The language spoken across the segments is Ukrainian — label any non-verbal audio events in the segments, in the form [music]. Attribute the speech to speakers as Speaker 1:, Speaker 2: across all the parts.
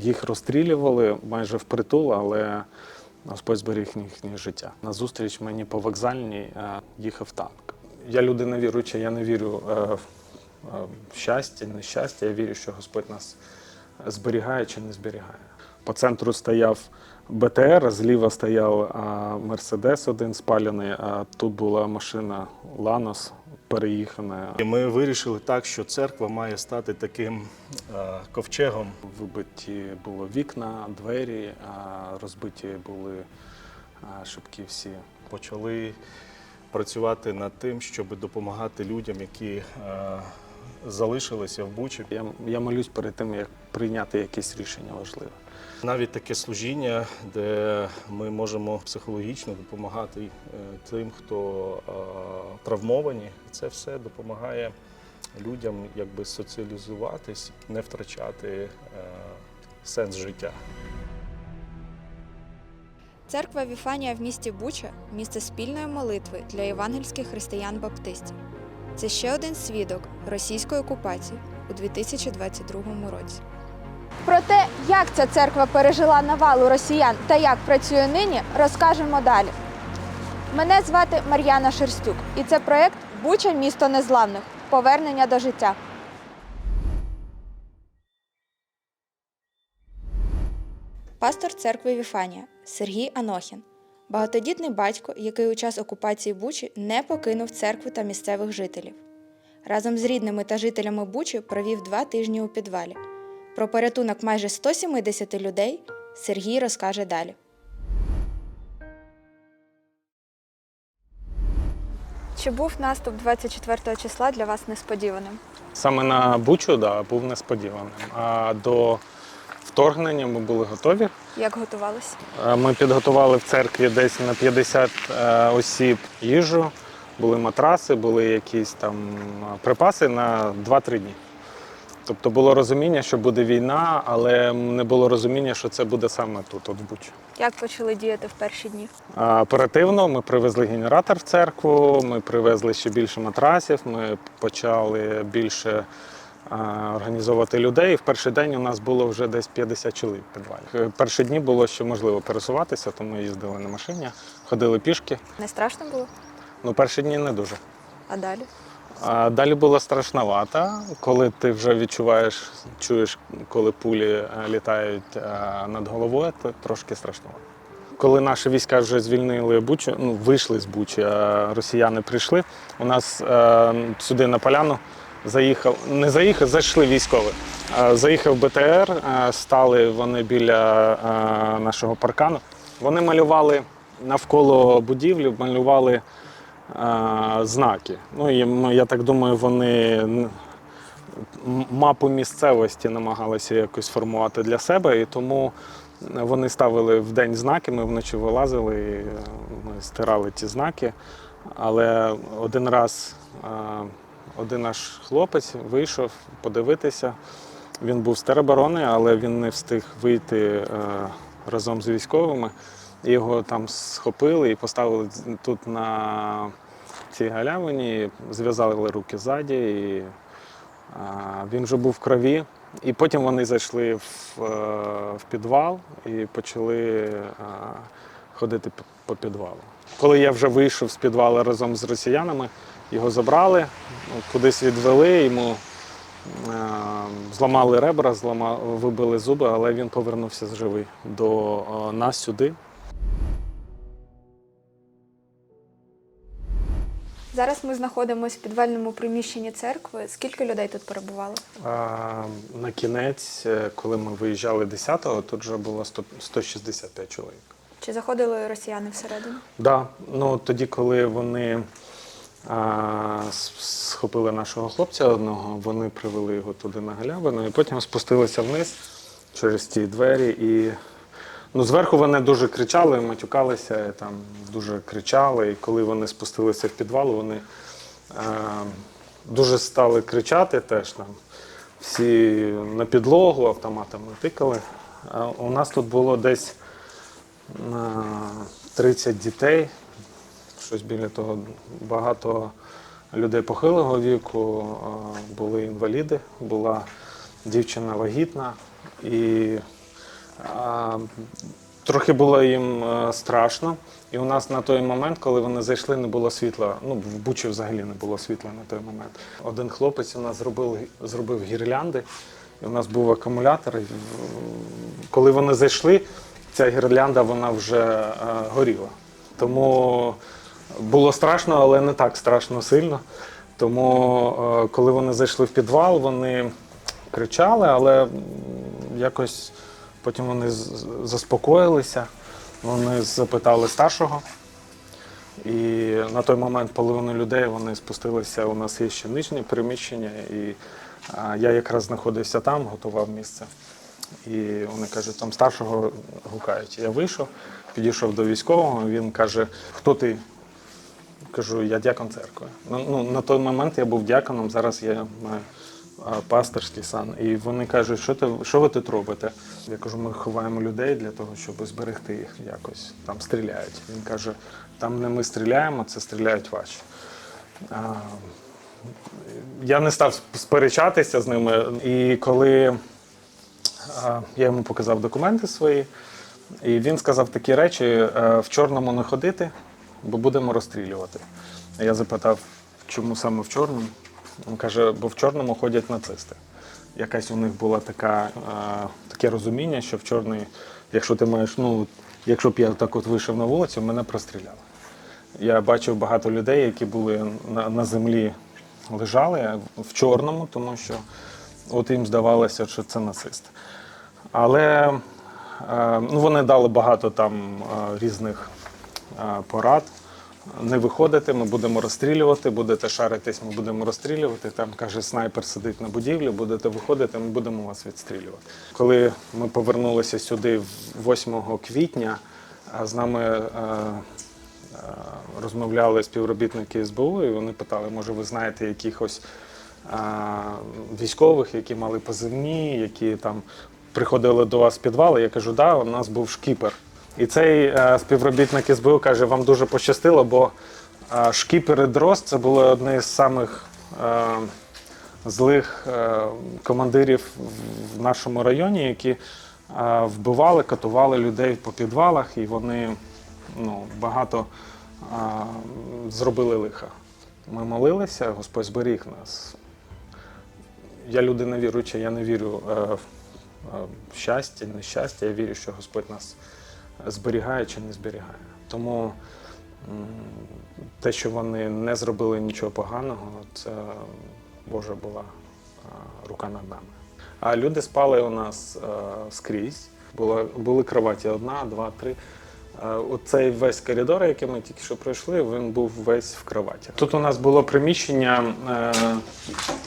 Speaker 1: Їх розстрілювали майже впритул, але Господь зберіг їхнє життя. Назустріч мені по вокзальній е, їхав танк. Я людина віруюча, я не вірю е, е, в щастя, нещастя. Я вірю, що Господь нас зберігає чи не зберігає. По центру стояв БТР, зліва стояв Мерседес один спалений, а тут була машина Ланос переїхана.
Speaker 2: І ми вирішили так, що церква має стати таким е, ковчегом.
Speaker 1: Вибиті було вікна, двері, а, розбиті були шибки всі.
Speaker 2: Почали працювати над тим, щоб допомагати людям, які е, залишилися в Бучі.
Speaker 1: Я, я молюсь перед тим, як прийняти якесь рішення важливе.
Speaker 2: Навіть таке служіння, де ми можемо психологічно допомагати е, тим, хто е, травмовані. Це все допомагає людям якби соціалізуватись, не втрачати е, сенс життя.
Speaker 3: Церква Віфанія в місті Буча місце спільної молитви для євангельських християн-баптистів. Це ще один свідок російської окупації у 2022 році.
Speaker 4: Про те, як ця церква пережила навалу росіян та як працює нині, розкажемо далі. Мене звати Мар'яна Шерстюк, і це проєкт Буча місто незламних. Повернення до життя.
Speaker 3: Пастор церкви Віфанія Сергій Анохін, багатодітний батько, який у час окупації Бучі не покинув церкву та місцевих жителів. Разом з рідними та жителями Бучі провів два тижні у підвалі. Про порятунок майже 170 людей Сергій розкаже далі.
Speaker 4: Чи був наступ 24 числа для вас несподіваним?
Speaker 1: Саме на Бучу да, був несподіваним. А до вторгнення ми були готові.
Speaker 4: Як готувалися?
Speaker 1: Е, Ми підготували в церкві десь на 50 е, осіб їжу, були матраси, були якісь там е, припаси на 2-3 дні. Тобто було розуміння, що буде війна, але не було розуміння, що це буде саме тут, от в Бучі.
Speaker 4: Як почали діяти в перші дні?
Speaker 1: Оперативно ми привезли генератор в церкву, ми привезли ще більше матрасів, ми почали більше організовувати людей. В перший день у нас було вже десь 50 чоловік в підвалі. Е, Перші дні було ще можливо пересуватися, тому їздили на машині, ходили пішки.
Speaker 4: Не страшно було?
Speaker 1: Ну, перші дні не дуже.
Speaker 4: А далі?
Speaker 1: А далі було страшновато, коли ти вже відчуваєш, чуєш, коли пулі е, літають е, над головою, то трошки страшновато. Коли наші війська вже звільнили Бучу, ну вийшли з Бучі, а росіяни прийшли. У нас е, сюди на поляну заїхав, не заїхав, зайшли військові. Е, заїхав БТР, е, стали вони біля е, нашого паркану. Вони малювали навколо будівлі, малювали знаки. Ну я так думаю, вони мапу місцевості намагалися якось формувати для себе, і тому вони ставили в день знаки, ми вночі вилазили, і ми стирали ті знаки. Але один раз один наш хлопець вийшов подивитися. Він був з тероборони, але він не встиг вийти е, разом з військовими. Його там схопили і поставили тут на цій галявині, зв'язали руки ззаді, і а, він вже був в крові. І потім вони зайшли в, е, в підвал і почали ходити по підвалу. Коли я вже вийшов з підвалу разом з росіянами, його забрали, кудись відвели, йому е, зламали ребра, злама, вибили зуби, але він повернувся живий до е, нас сюди.
Speaker 4: Зараз ми знаходимося в підвальному приміщенні церкви. Скільки людей тут перебувало?
Speaker 1: А, на кінець, е, коли ми виїжджали 10-го, тут вже було 100, 165 чоловік.
Speaker 4: Чи заходили росіяни всередину?
Speaker 1: Да, ну тоді, коли вони схопили нашого хлопця одного, вони привели його туди на галявину і потім спустилися вниз через ті двері. І ну, зверху вони дуже кричали, матюкалися, там дуже кричали. І коли вони спустилися в підвал, вони а, дуже стали кричати теж там. Всі на підлогу автоматами тикали. А у нас тут було десь 30 дітей, щось біля того. Багато людей похилого віку, були інваліди, була дівчина вагітна і А, Трохи було їм е, страшно. І у нас на той момент, коли вони зайшли, не було світла. Ну, в Бучі взагалі не було світла на той момент. Один хлопець у нас зробив, зробив гірлянди, і у нас був акумулятор. І, коли вони зайшли, ця гірлянда вона вже е, горіла. Тому було страшно, але не так страшно сильно. Тому, е, коли вони зайшли в підвал, вони кричали, але якось потім вони заспокоїлися. Вони запитали старшого. І на той момент половину людей вони спустилися. У нас є ще нижнє приміщення, і я якраз знаходився там, готував місце. І вони кажуть, там старшого гукають. Я вийшов, підійшов до військового. Він каже: Хто ти? Кажу, я дякон церкви. Ну, на той момент я був дяконом, зараз я маю пасторський сан. І вони кажуть, що, ти, що ви тут робите? Я кажу, ми ховаємо людей для того, щоб зберегти їх якось. Там стріляють. Він каже, там не ми стріляємо, це стріляють ваші. А, я не став сперечатися з ними. І коли а, я йому показав документи свої, і він сказав такі речі: е, в чорному не ходити, бо будемо розстрілювати. А Я запитав, чому саме в чорному? Він каже, бо в чорному ходять нацисти. Якась у них була така, е, таке розуміння, що в чорний, якщо ти маєш, ну, якщо б я так от вийшов на вулицю, мене простріляли. Я бачив багато людей, які були на, на землі, лежали в чорному, тому що от їм здавалося, що це нацист. Але е, ну, вони дали багато там е, різних порад. Не виходити, ми будемо розстрілювати, будете шаритись, ми будемо розстрілювати. Там каже, снайпер сидить на будівлі, будете виходити, ми будемо вас відстрілювати. Коли ми повернулися сюди 8 квітня, з нами е, е, розмовляли співробітники СБУ, і вони питали, може, ви знаєте якихось е, військових, які мали позивні, які там приходили до вас в підвали. Я кажу, да, у нас був шкіпер. І цей е, співробітник СБУ каже, вам дуже пощастило, бо е, шкіпер і дрозд це були одні з самих е, злих командирів в- нашому районі, які вбивали, катували людей по підвалах, і вони ну, багато зробили лиха. Ми молилися, Господь зберіг нас. Я людина віруюча, я не вірю в щастя, нещастя, я вірю, що Господь нас зберігає чи не зберігає. Тому те, що вони не зробили нічого поганого, це Божа була рука над нами. А люди спали у нас скрізь. Були кроваті одна, два, три. Оцей весь коридор, який ми тільки що пройшли, він був весь в кроваті. Тут у нас було приміщення е,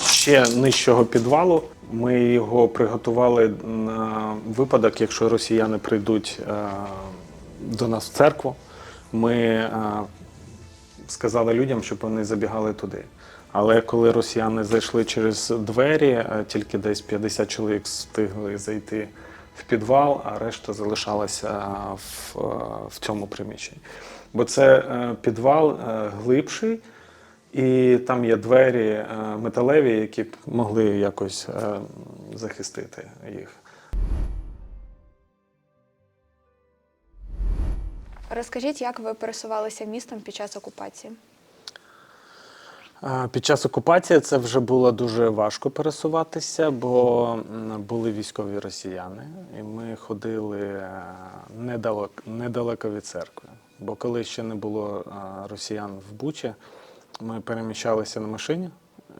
Speaker 1: ще нижчого підвалу. Ми його приготували на випадок, якщо росіяни прийдуть е, до нас в церкву. Ми е, сказали людям, щоб вони забігали туди. Але коли росіяни зайшли через двері, тільки десь 50 чоловік встигли зайти в підвал, а решта залишалася в, в цьому приміщенні. Бо це е, підвал е, глибший, і там є двері е, металеві, які б могли якось захистити їх.
Speaker 4: Розкажіть, як ви пересувалися містом під час окупації?
Speaker 1: Під час окупації це вже було дуже важко пересуватися, бо були військові росіяни, і ми ходили е, недалеко, недалеко від церкви. Бо коли ще не було е, росіян в Бучі, ми переміщалися на машині.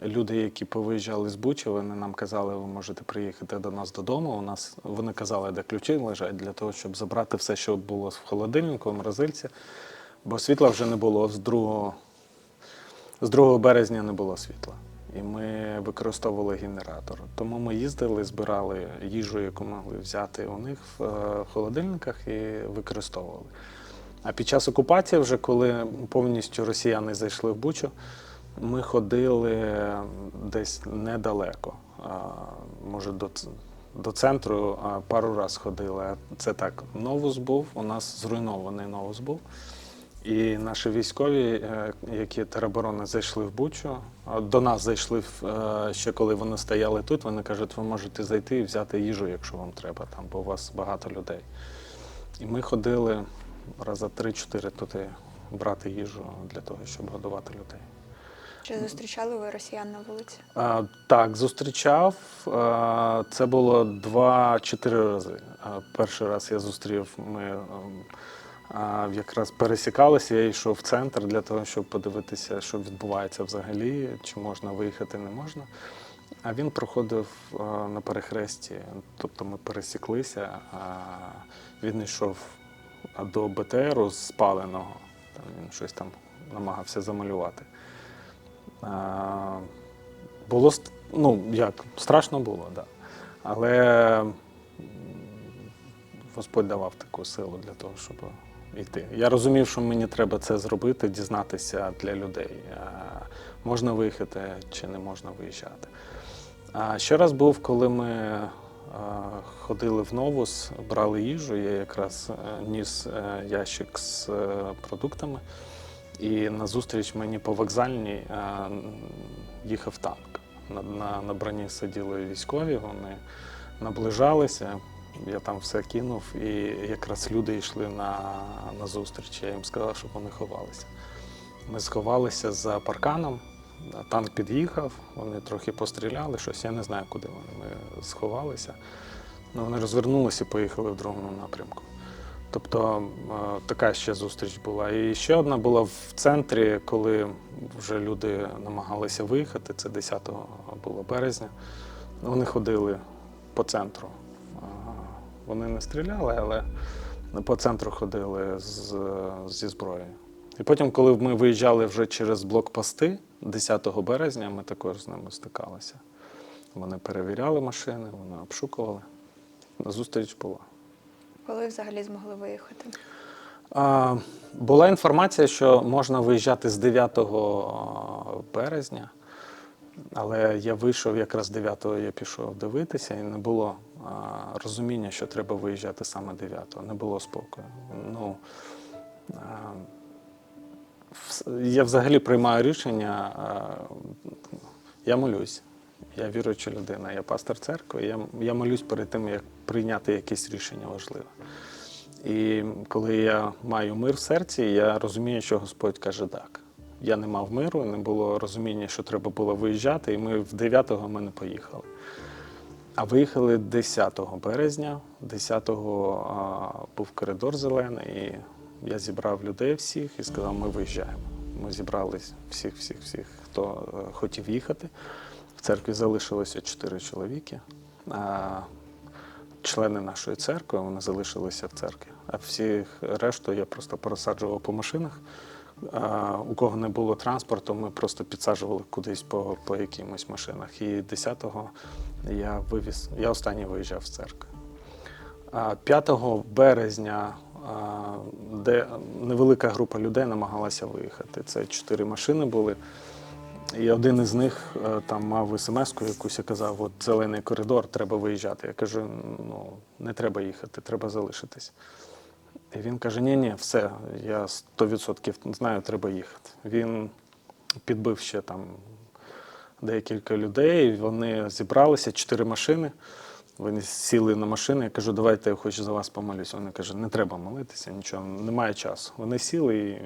Speaker 1: Люди, які повиїжджали з Бучі, вони нам казали, ви можете приїхати до нас додому. У нас вони казали, де ключі лежать, для того, щоб забрати все, що було в холодильнику, в морозильці. Бо світла вже не було з другого з 2 березня не було світла, і ми використовували генератор. Тому ми їздили, збирали їжу, яку могли взяти у них в е, холодильниках і використовували. А під час окупації, вже коли повністю росіяни зайшли в Бучу, ми ходили десь недалеко. Може, до, до центру пару разів ходили. Це так, новус був, у нас зруйнований новус був. І наші військові, е, які тероборони зайшли в Бучу, до нас зайшли е, ще коли вони стояли тут. Вони кажуть, ви можете зайти і взяти їжу, якщо вам треба, там, бо у вас багато людей. І ми ходили раза три-чотири туди брати їжу для того, щоб годувати людей.
Speaker 4: Чи зустрічали ви росіян на вулиці?
Speaker 1: А, так, зустрічав. А, це було два-чотири рази. Перший раз я зустрів, ми ем, якраз пересікалися, я йшов в центр для того, щоб подивитися, що відбувається взагалі, чи можна виїхати, не можна. А він проходив на перехресті, тобто ми пересіклися, він йшов до БТРу спаленого, там він щось там намагався замалювати. Було ну як, страшно було, так. Да. Але Господь давав таку силу для того, щоб йти. Я розумів, що мені треба це зробити, дізнатися для людей, можна виїхати чи не можна виїжджати. А ще раз був, коли ми ходили в Новус, брали їжу, я якраз е, ніс е, ящик з е, продуктами. І назустріч мені по вокзальній е, їхав танк. На, на, на броні сиділи військові, вони наближалися. Я там все кинув, і якраз люди йшли на, на зустріч. Я їм сказав, щоб вони ховалися. Ми сховалися за парканом. Танк під'їхав, вони трохи постріляли, щось, я не знаю, куди вони. Ми сховалися. Ну, вони розвернулися і поїхали в другому напрямку. Тобто е, така ще зустріч була. І ще одна була в центрі, коли вже люди намагалися виїхати. Це 10 було березня. Вони ходили по центру. Вони не стріляли, але по центру ходили з, зі зброєю. І потім, коли ми виїжджали вже через блокпости 10 березня, ми також з ними стикалися. Вони перевіряли машини, вони обшукували. Зустріч була.
Speaker 4: Коли взагалі змогли виїхати?
Speaker 1: А, Була інформація, що можна виїжджати з 9 березня, але я вийшов якраз 9-го, я пішов дивитися, і не було розуміння, що треба виїжджати саме 9-го, Не було спокою. Ну, я взагалі приймаю рішення, я молюсь. Я віруюча людина, я пастор церкви, я, я молюсь перед тим, як прийняти якесь рішення важливе. І коли я маю мир в серці, я розумію, що Господь каже так. Я не мав миру, не було розуміння, що треба було виїжджати, і ми в 9-го ми не поїхали. А виїхали 10 березня. 10-го а, був коридор зелений, і я зібрав людей всіх і сказав, ми виїжджаємо. Ми зібрались всіх, всіх, всіх, хто е, хотів їхати. В церкві залишилося чотири чоловіки. Члени нашої церкви, вони залишилися в церкві. А всіх решту я просто пересаджував по машинах. У кого не було транспорту, ми просто підсаджували кудись по, по якимось машинах. І 10-го я вивіз, я останній виїжджав з церкви. А 5 березня, де невелика група людей намагалася виїхати. Це чотири машини були. І один із них е, там мав смс-ку якусь і казав, от зелений коридор, треба виїжджати. Я кажу, ну не треба їхати, треба залишитись. І він каже: ні, ні, все, я 100% знаю, треба їхати. Він підбив ще там декілька людей, вони зібралися, чотири машини. Вони сіли на машини, я кажу, давайте я хочу за вас помолюсь. Вони кажуть, не треба молитися, нічого, немає часу. Вони сіли і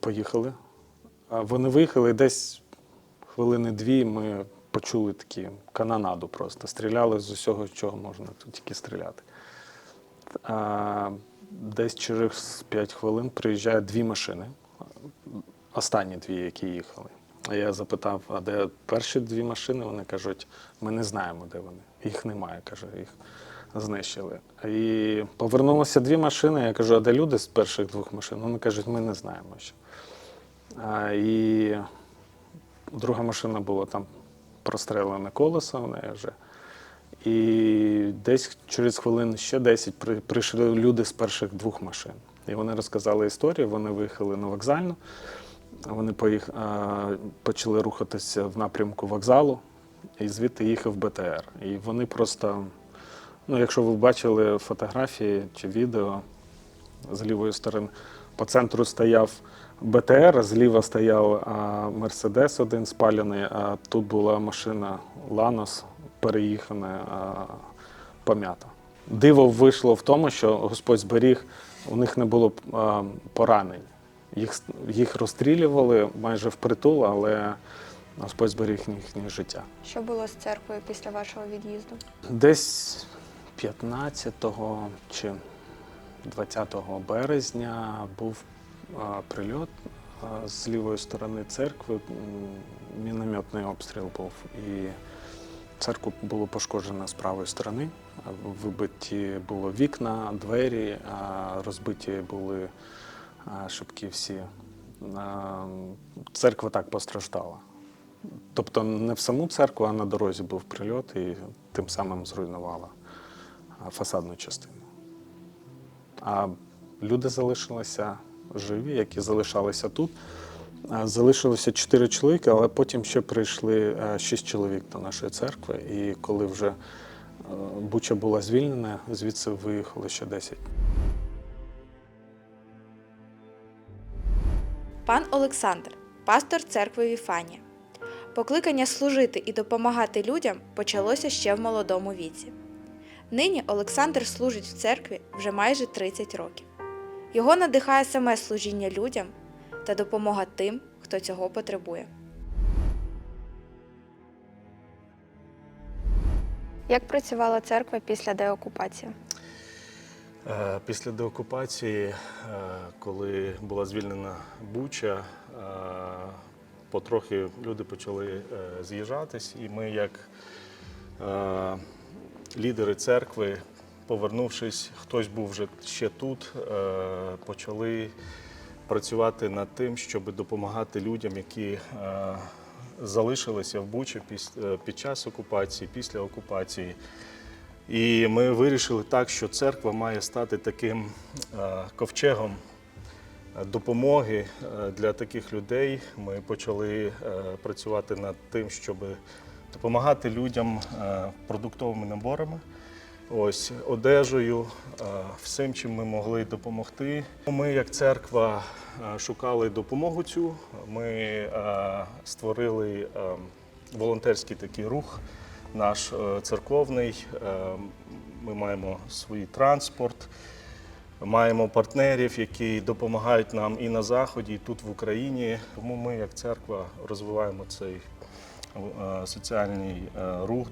Speaker 1: поїхали. А Вони виїхали і десь хвилини дві ми почули такі канонаду просто. Стріляли з усього, чого можна тут тільки стріляти. А, десь через 5 хвилин приїжджають дві машини. Останні дві, які їхали. А я запитав, а де перші дві машини? Вони кажуть, ми не знаємо, де вони. Їх немає, каже, їх знищили. І повернулося дві машини. Я кажу, а де люди з перших двох машин? Вони кажуть, ми не знаємо ще. А, і друга машина була там прострелене колесо в неї вже. І десь через хвилин ще 10 при- прийшли люди з перших двох машин. І вони розказали історію, вони виїхали на вокзальну, вони поїх... почали рухатися в напрямку вокзалу, і звідти їхав БТР. І вони просто, ну, якщо ви бачили фотографії чи відео з лівої сторони, По центру стояв БТР, зліва стояв Мерседес один спалений, а тут була машина Ланос, переїхана, а, пом'ята. Диво вийшло в тому, що Господь зберіг, у них не було поранень. Їх, їх розстрілювали майже впритул, але Господь зберіг їхнє життя.
Speaker 3: Що було з церквою після вашого від'їзду?
Speaker 1: Десь 15 чи 20 березня був прильот з лівої сторони церкви. Мінометний обстріл був, і церкву було пошкоджено з правої сторони. Вибиті було вікна, двері, розбиті були шибки всі. Церква так постраждала. Тобто не в саму церкву, а на дорозі був прильот і тим самим зруйнувала фасадну частину. А люди залишилися живі, які залишалися тут. Залишилося чотири чоловіки, але потім ще прийшли е, шість чоловік до нашої церкви. І коли вже е, Буча була звільнена, звідси виїхало ще 10.
Speaker 3: Пан Олександр, пастор церкви Віфанія. Покликання служити і допомагати людям почалося ще в молодому віці. Нині Олександр служить в церкві вже майже 30 років. Його надихає саме служіння людям та допомога тим, хто цього потребує. Як працювала церква після деокупації?
Speaker 2: Е, Після деокупації, е, коли була звільнена Буча, е, потрохи люди почали з'їжджатись, і ми, як лідери церкви, повернувшись, хтось був вже ще тут, почали працювати над тим, щоб допомагати людям, які е, залишилися в Бучі е, під час окупації, після окупації. І ми вирішили так, що церква має стати таким е, ковчегом допомоги для таких людей. Ми почали працювати над тим, щоб допомагати людям продуктовими наборами, ось одежею, е, всім, чим ми могли допомогти. Ми, як церква, е, шукали допомогу цю. Ми е, створили волонтерський такий рух наш церковний. Ми маємо свій транспорт, маємо партнерів, які допомагають нам і на Заході, і тут в Україні. Тому ми, як церква, розвиваємо цей соціальний рух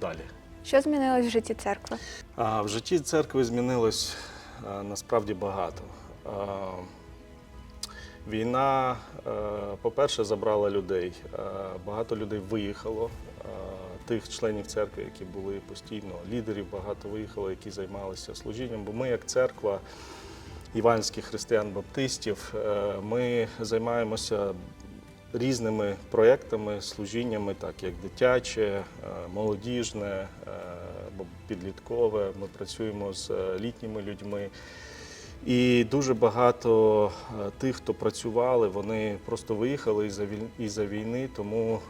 Speaker 2: далі.
Speaker 3: Що змінилось в житті церкви?
Speaker 2: В житті церкви змінилось е, насправді багато. Е, Війна, е, по-перше, забрала людей. Багато людей виїхало. Тих членів церкви, які були постійно, лідерів багато виїхало, які займалися служінням. Бо ми, як церква іванських християн-баптистів, ми займаємося різними проєктами, служіннями, так як дитяче, е, молодіжне, е, підліткове. Ми працюємо з е, літніми людьми. І дуже багато тих, хто працювали, вони просто виїхали із-за війни, тому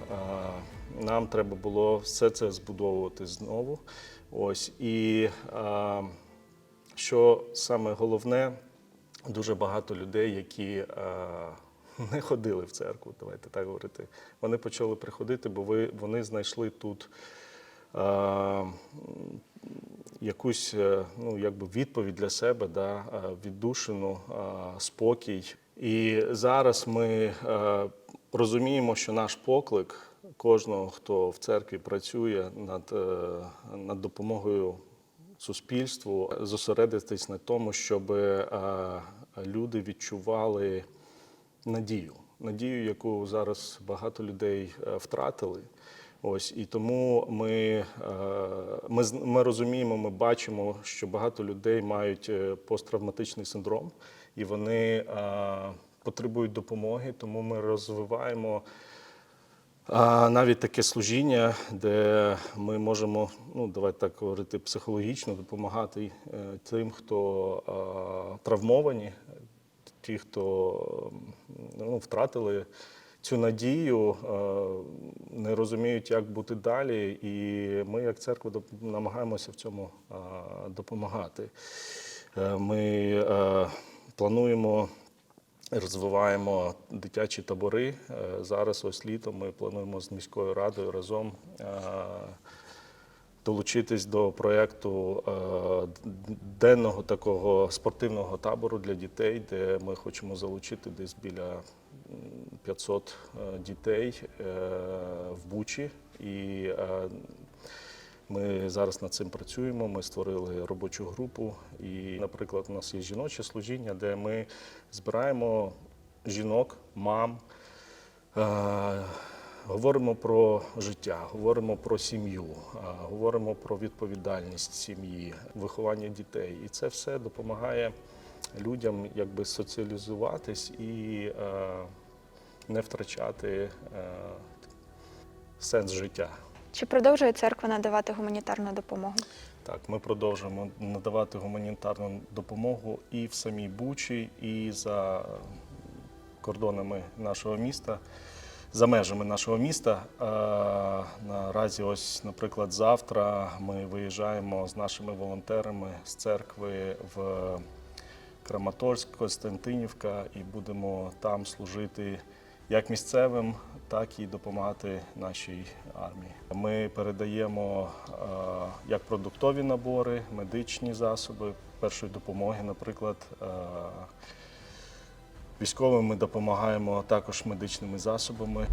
Speaker 2: нам треба було все це збудовувати знову. Ось і що саме головне, дуже багато людей, які [laughs] не ходили в церкву, давайте так говорити. Вони почали приходити, бо ви, вони знайшли тут е, якусь ну, якби відповідь для себе, да, е, віддушину, е, спокій. І зараз ми е, розуміємо, що наш поклик кожного, хто в церкві працює над, е, над допомогою суспільству, зосередитись на тому, щоб е, люди відчували надію, надію, яку зараз багато людей е, втратили. Ось і тому ми, е, ми, ми розуміємо, ми бачимо, що багато людей мають е, посттравматичний синдром, і вони потребують допомоги. Тому ми розвиваємо а, навіть таке служіння, де ми можемо, ну давайте так говорити, психологічно допомагати тим, хто а, травмовані, ті, хто ну, втратили цю надію, е, не розуміють, як бути далі. І ми, як церква, намагаємося в цьому допомагати. Е, Ми е, Плануємо, розвиваємо дитячі табори. Е, Зараз ось літом ми плануємо з міською радою разом е, долучитись до проєкту е, денного такого спортивного табору для дітей, де ми хочемо залучити десь біля 500 е, дітей е, в Бучі. І ми зараз над цим працюємо. Ми створили робочу групу. І, наприклад, у нас є жіноче служіння, де ми збираємо жінок, мам. Говоримо про життя, говоримо про сім'ю, говоримо про відповідальність сім'ї, виховання дітей. І це все допомагає людям якби соціалізуватись і е, не втрачати е, сенс життя.
Speaker 4: Чи продовжує церква надавати гуманітарну допомогу?
Speaker 2: Так, ми продовжуємо надавати гуманітарну допомогу і в самій Бучі, і за кордонами нашого міста, за межами нашого міста. Е, Наразі, ось, наприклад, завтра ми виїжджаємо з нашими волонтерами з церкви в Краматорськ, Костянтинівка, і будемо там служити як місцевим, так і допомагати нашій армії. Ми передаємо е, як продуктові набори, медичні засоби першої допомоги, наприклад. Військовим ми допомагаємо також медичними засобами.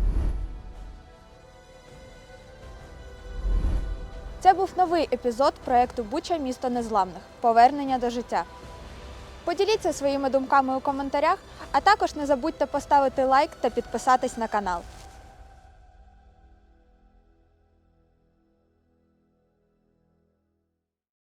Speaker 4: Це був новий епізод проєкту Буча місто незламних. Повернення до життя. Поділіться своїми думками у коментарях, а також не забудьте поставити лайк та підписатись на канал.